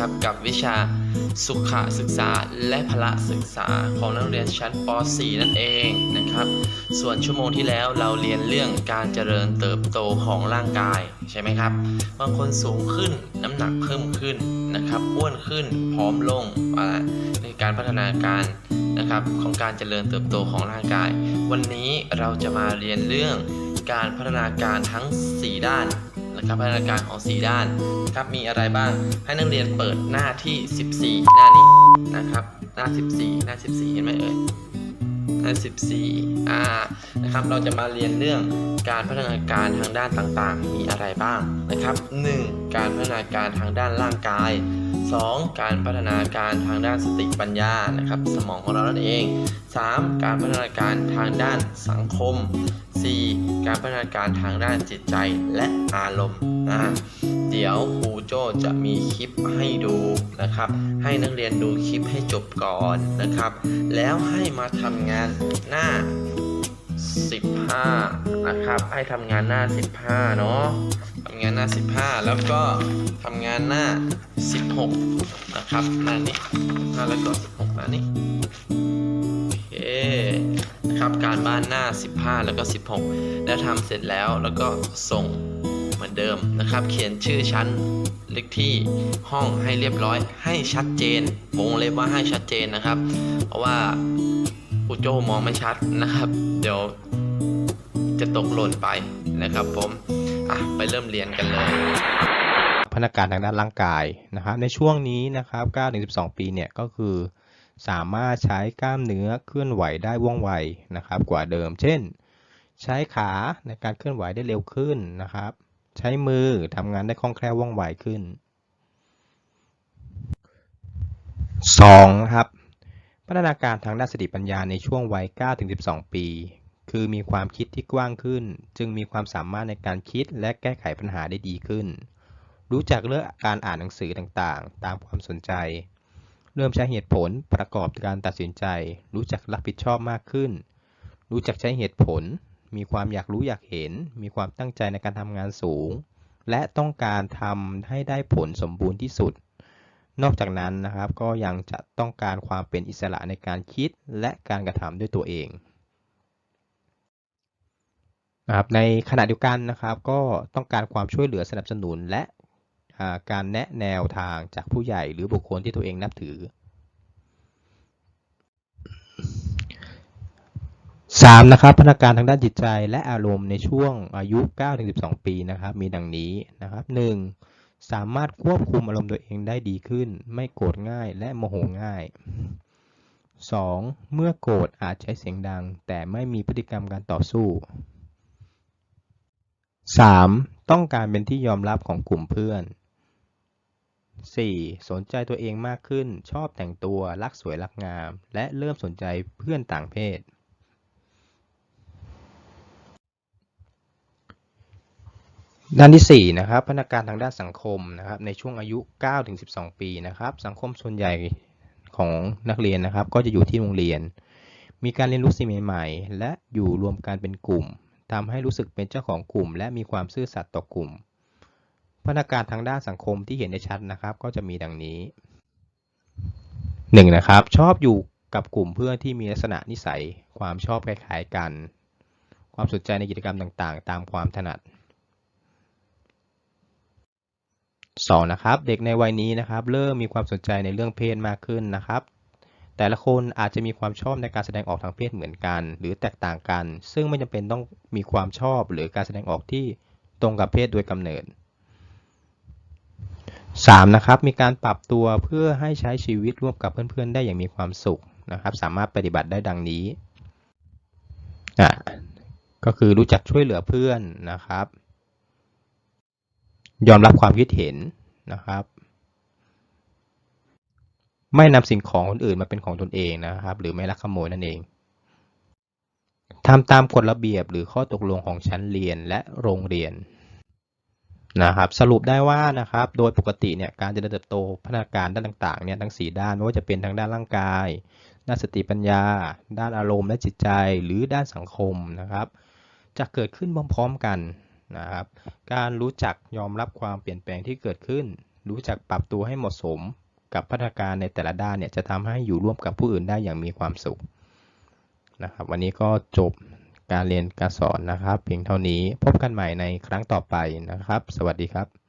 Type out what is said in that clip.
ครับกับวิชาสุขศึกษาและพละศึกษาของนักเรียนชั้นป .4 นั่นเองนะครับ ส่วนชั่วโมงที่แล้วเราเรียนเรื่องการเจริญเติบโตของร่างกายใช่ไหมครับ บางคนสูงขึ้นน้ำหนักเพิ่มขึ้นนะครับอ้วนขึ้นผอมลงอะไรในการพัฒนาการนะครับของการเจริญเติบโตของร่างกาย วันนี้เราจะมาเรียนเรื่องการพัฒนาการทั้ง 4 ด้าน นะครับพัฒนาการของ 4 ด้านครับมีอะไรบ้างให้นักเรียนเปิดหน้าที่ 14 หน้านี้นะครับ หน้า 14 หน้า 14 เห็นไหมเอ่ย หน้า14อ่านะครับเราจะมาเรียนเรื่องการพัฒนาการทางด้านต่างๆ มีอะไรบ้างนะครับ 1. การพัฒนาการทางด้านร่างกาย 2. การพัฒนาการทางด้านสติปัญญานะครับ สมองของเรานั่นเอง 3. การพัฒนาการทางด้านสังคม 4. การพัฒนาการทางด้านจิตใจและอารมณ์ นะ เดี๋ยวครูโจจะมีคลิปให้ดูนะครับ ให้นักเรียนดูคลิปให้จบก่อนนะครับ แล้วให้มาทำงานหน้า 15 นะครับ ให้ทำงานหน้า 15 เนาะทำงานหน้า 15 แล้วก็ทำงานหน้า 16 นะครับหน้านี้หน้าแล้วก็ 16หน้านี้โอเคนะครับการบ้านหน้า 15 แล้วก็ 16 แล้วทำเสร็จแล้วแล้วก็ส่ง เหมือนเดิมนะครับ เขียนชื่อชั้นเลขที่ห้องให้เรียบร้อย ให้ชัดเจนวงเล็บว่าให้ชัดเจนนะครับ เพราะว่าครูโจมองไม่ชัดนะครับ เดี๋ยวจะตกหล่นไปนะครับผมอะไปเริ่มเรียนกันเลยพัฒนาการทางด้านร่างกายนะครับ ในช่วงนี้นะครับ9-12 ปีเนี่ยก็คือสามารถใช้กล้ามเนื้อเคลื่อนไหวได้ว่องไวนะครับ กว่าเดิม เช่น ใช้ขาในการเคลื่อนไหวได้เร็วขึ้นนะครับ ใช้มือทำงานได้คล่องแคล่วว่องไวขึ้น 2. ครับ พัฒนาการทางด้านสติปัญญาในช่วงวัย 9-12 ปี คือมีความคิดที่กว้างขึ้น จึงมีความสามารถในการคิดและแก้ไขปัญหาได้ดีขึ้น รู้จักเลือกการอ่านหนังสือต่างๆ ตามความสนใจ เริ่มใช้เหตุผลประกอบการตัดสินใจ รู้จักรับผิดชอบมากขึ้น รู้จักใช้เหตุผล มีความอยากรู้อยากเห็น มีความตั้งใจในการทำงานสูง และต้องการทำให้ได้ผลสมบูรณ์ที่สุด นอกจากนั้นนะครับก็ยังจะต้องการความเป็นอิสระในการคิดและการกระทำด้วยตัวเองนะครับในขณะเดียวกันนะครับ ก็ต้องการความช่วยเหลือสนับสนุนและการแนะแนวทางจากผู้ใหญ่หรือบุคคลที่ตัวเองนับถือ 3. นะครับพัฒนาการทางด้านจิตใจและอารมณ์ในช่วงอายุ 9-12 ปีนะครับมีดังนี้นะครับ 1. สามารถควบคุมอารมณ์ตัวเองได้ดีขึ้น ไม่โกรธง่ายและโมโหง่าย 2. เมื่อโกรธอาจใช้เสียงดัง แต่ไม่มีพฤติกรรมการต่อสู้ 3. ต้องการเป็นที่ยอมรับของกลุ่มเพื่อน 4. สนใจตัวเองมากขึ้น ชอบแต่งตัว รักสวยรักงาม และเริ่มสนใจเพื่อนต่างเพศ ด้านที่ 4 นะครับพัฒนาการทางด้านสังคมนะครับ ในช่วงอายุ 9-12 ปีนะครับ สังคมส่วนใหญ่ของนักเรียนนะครับ ก็จะอยู่ที่โรงเรียน มีการเรียนรู้สิ่งใหม่ๆ และอยู่รวมกันเป็นกลุ่มทำให้รู้สึกเป็นเจ้าของกลุ่ม และมีความซื่อสัตย์ต่อกลุ่มพัฒนาการทางด้านสังคมที่เห็นได้ชัดนะครับ ก็จะมีดังนี้ 1. นะครับ ชอบอยู่กับกลุ่มเพื่อนที่มีลักษณะนิสัย ความชอบคล้ายๆกัน ความสนใจในกิจกรรมต่างๆ ตามความถนัด 2. นะครับเด็กในวัยนี้นะครับเริ่มมีความสนใจในเรื่องเพศมากขึ้นนะครับ แต่ละคนอาจจะมีความชอบในการแสดงออกทางเพศเหมือนกัน หรือแตกต่างกัน ซึ่งไม่จำเป็นต้องมีความชอบหรือการแสดงออกที่ตรงกับเพศโดยกำเนิด 3. นะครับมีการปรับตัวเพื่อให้ใช้ชีวิตร่วมกับเพื่อนๆ ได้อย่างมีความสุขนะครับ สามารถปฏิบัติได้ดังนี้อะก็คือรู้จักช่วยเหลือเพื่อนนะครับ ยอมรับความคิดเห็นนะครับ ไม่นำสิ่งของคนอื่นมาเป็นของตนเองนะครับ หรือไม่ลักขโมยนั่นเองทำตามกฎระเบียบหรือข้อตกลงของชั้นเรียนและโรงเรียนนะครับสรุปได้ว่านะครับโดยปกติเนี่ยการเจริญเติบโตพัฒนาการด้านต่างๆเนี่ยทั้ง 4 ด้านไม่ว่าจะเป็นทางด้านร่างกาย ด้านสติปัญญา ด้านอารมณ์และจิตใจหรือด้านสังคมนะครับ จะเกิดขึ้นพร้อมๆกัน นะครับ การรู้จักยอมรับความเปลี่ยนแปลงที่เกิดขึ้น รู้จักปรับตัวให้เหมาะสมกับพัฒนาการในแต่ละด้านเนี่ยจะทำให้อยู่ร่วมกับผู้อื่นได้อย่างมีความสุขนะครับ วันนี้ก็จบการเรียนการสอนนะครับ เพียงเท่านี้พบกันใหม่ในครั้งต่อไปนะครับ สวัสดีครับ